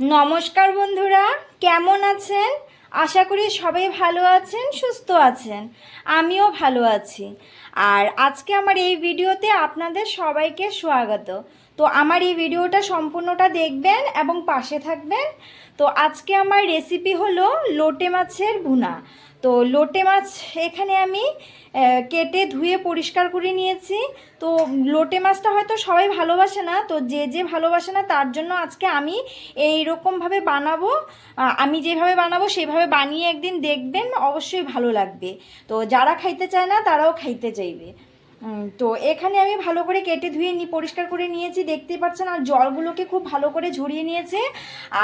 নমস্কার বন্ধুরা, কেমন আছেন? আশা করি সবাই ভালো আছেন, সুস্থ আছেন। আমিও ভালো আছি। আর আজকে আমার এই ভিডিওতে আপনাদের সবাইকে স্বাগত। তো আমার এই ভিডিওটা সম্পূর্ণটা দেখবেন এবং পাশে থাকবেন। তো আজকে আমার রেসিপি হলো লোটে মাছের ভুনা। তো লোটে মাছ এখানে আমি কেটে ধুয়ে পরিষ্কার করে নিয়েছি। তো লোটে মাছটা হয়তো সবাই ভালোবাসে না, তো যে যে ভালোবাসে না তার জন্য আজকে আমি এই রকমভাবে বানাবো আমি যেভাবে বানাবো সেভাবে বানিয়ে একদিন দেখবেন, অবশ্যই ভালো লাগবে। তো যারা খাইতে চায় না তারাও খাইতে চাইবে। তো এখানে আমি ভালো করে কেটে ধুয়ে নি, পরিষ্কার করে নিয়েছি দেখতেই পাচ্ছেন, আর জলগুলোকে খুব ভালো করে ঝরিয়ে নিয়েছে।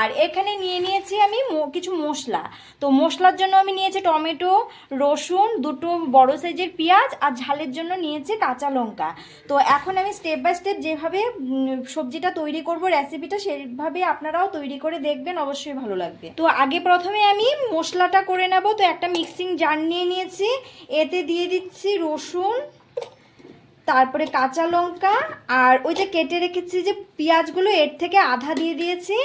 আর এখানে নিয়ে নিয়েছি আমি কিছু মশলা। তো মশলার জন্য আমি নিয়েছি টমেটো, রসুন, দুটো বড় সাইজের পেঁয়াজ, আর ঝালের জন্য নিয়েছি কাঁচা লঙ্কা। তো এখন আমি স্টেপ বাই স্টেপ যেভাবে সবজিটা তৈরি করব রেসিপিটা সেভাবে আপনারাও তৈরি করে দেখবেন, অবশ্যই ভালো লাগবে। তো আগে প্রথমে আমি মশলাটা করে নেব, তো একটা মিক্সিং জার নিয়ে নিয়েছি। এতে দিয়ে দিচ্ছি রসুন তারপরে কাঁচা লঙ্কা আর ওই যে কেটে রেখেছি যে পেঁয়াজগুলো এর থেকে আধা দিয়ে দিয়েছি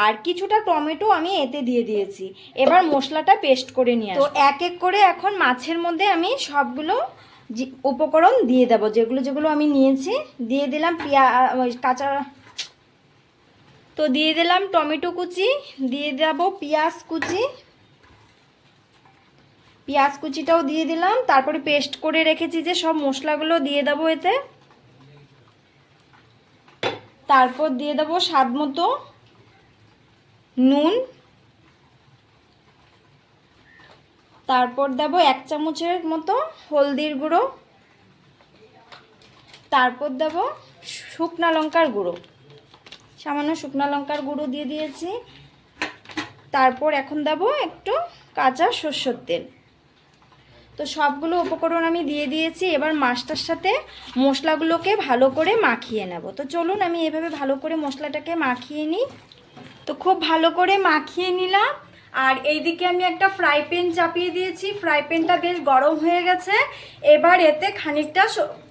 আর কিছুটা টমেটো আমি এতে দিয়ে দিয়েছি। এবার মশলাটা পেস্ট করে নিয়ে তো এক এক করে এখন মাছের মধ্যে আমি সবগুলো উপকরণ দিয়ে দেবো। যেগুলো যেগুলো আমি নিয়েছি দিয়ে দিলাম পেঁয়া ওই কাঁচা তো দিয়ে দিলাম টমেটো কুচি দিয়ে দেবো পেঁয়াজ কুচি পেঁয়াজ কুচিটাও দিয়ে দিলাম, তারপরে পেস্ট করে রেখেছি যে সব মশলাগুলো দিয়ে দেবো এতে। তারপর দিয়ে দেবো স্বাদ মতো নুন। তারপর দেব এক চামচের মতো হলদির গুঁড়ো। তারপর দেব শুকনা লঙ্কার গুঁড়ো। সামান্য শুকনা লঙ্কার গুঁড়ো দিয়ে দিয়েছি। তারপর এখন দেব একটু কাঁচা সর্ষের তেল। তো সবগুলো উপকরণ আমি দিয়ে দিয়েছি। এবার মাছটার সাথে মশলাগুলোকে ভালো করে মাখিয়ে নেব। তো চলুন আমি এভাবে ভালো করে মশলাটাকে মাখিয়ে নিই। তো খুব ভালো করে মাখিয়ে নিলাম। আর এইদিকে আমি একটা ফ্রাই প্যান চাপিয়ে দিয়েছি। ফ্রাই প্যানটা বেশ গরম হয়ে গেছে। এবার এতে খানিকটা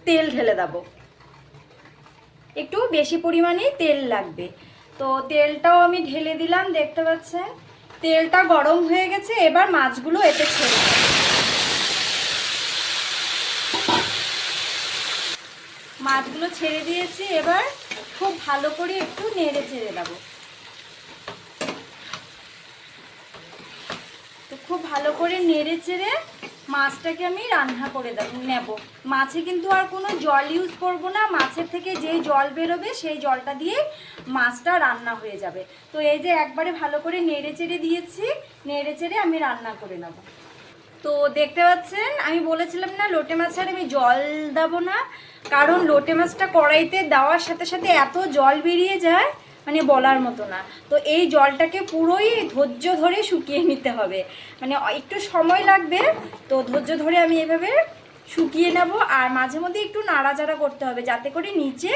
তেল ঢেলে দেবো। একটু বেশি পরিমাণে তেল লাগবে। তো তেলটাও আমি ঢেলে দিলাম, দেখতে পাচ্ছেন? তেলটা গরম হয়ে গেছে। এবার মাছগুলো এতে ছেড়ে দেবো। মাছগুলো ছেড়ে দিয়েছি, এবার খুব ভালো করে একটু নেড়ে ছেড়ে দেবো তো খুব ভালো করে নেড়ে চেড়ে মাছটাকে আমি রান্না করে দেব, নেব। মাছে কিন্তু আর কোনো জল ইউজ করব না, মাছের থেকে যেই জল বেরোবে সেই জলটা দিয়ে মাছটা রান্না হয়ে যাবে। তো এই যে একবারে ভালো করে নেড়ে চেড়ে দিয়েছি, নেড়ে চেড়ে আমি রান্না করে নেব। তো দেখতে পাচ্ছেন আমি বলেছিলাম না লোটে মাছের আমি জল দেবো না কারণ লোটে মাছটা কড়াইতে দেওয়ার সাথে সাথে এত জল বেরিয়ে যায় মানে বলার মতো না। তো এই জলটাকে পুরোই ধৈর্য ধরে শুকিয়ে নিতে হবে। মানে একটু সময় লাগবে তো ধৈর্য ধরে আমি এভাবে শুকিয়ে নেব আর মাঝে মধ্যে একটু নাড়াচাড়া করতে হবে যাতে করে নিচে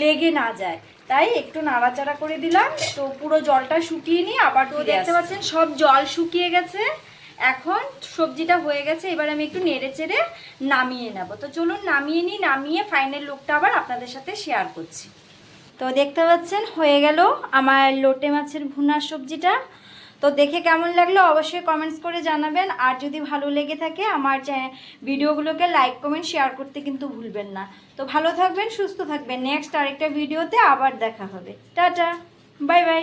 লেগে না যায়। তাই একটু নাড়াচাড়া করে দিলাম তো পুরো জলটা শুকিয়ে নিয়ে আবার তো দেখতে পাচ্ছেন সব জল শুকিয়ে গেছে। এখন সবজিটা হয়ে গেছে, এবার আমি একটু নেড়ে চেড়ে নামিয়ে নেব। তো চলুন নামিয়ে নিই, নামিয়ে ফাইনাল লুকটা আবার আপনাদের সাথে শেয়ার করছি। তো দেখতে পাচ্ছেন, হয়ে গেল আমার লোটে মাছের ভুনার সবজিটা। তো দেখে কেমন লাগল অবশ্যই কমেন্টস করে জানাবেন। আর যদি ভালো লেগে থাকে আমার ভিডিওগুলোকে লাইক কমেন্ট শেয়ার করতে কিন্তু ভুলবেন না। তো ভালো থাকবেন, সুস্থ থাকবেন। নেক্সট আরেকটা ভিডিওতে আবার দেখা হবে। Tata bye bye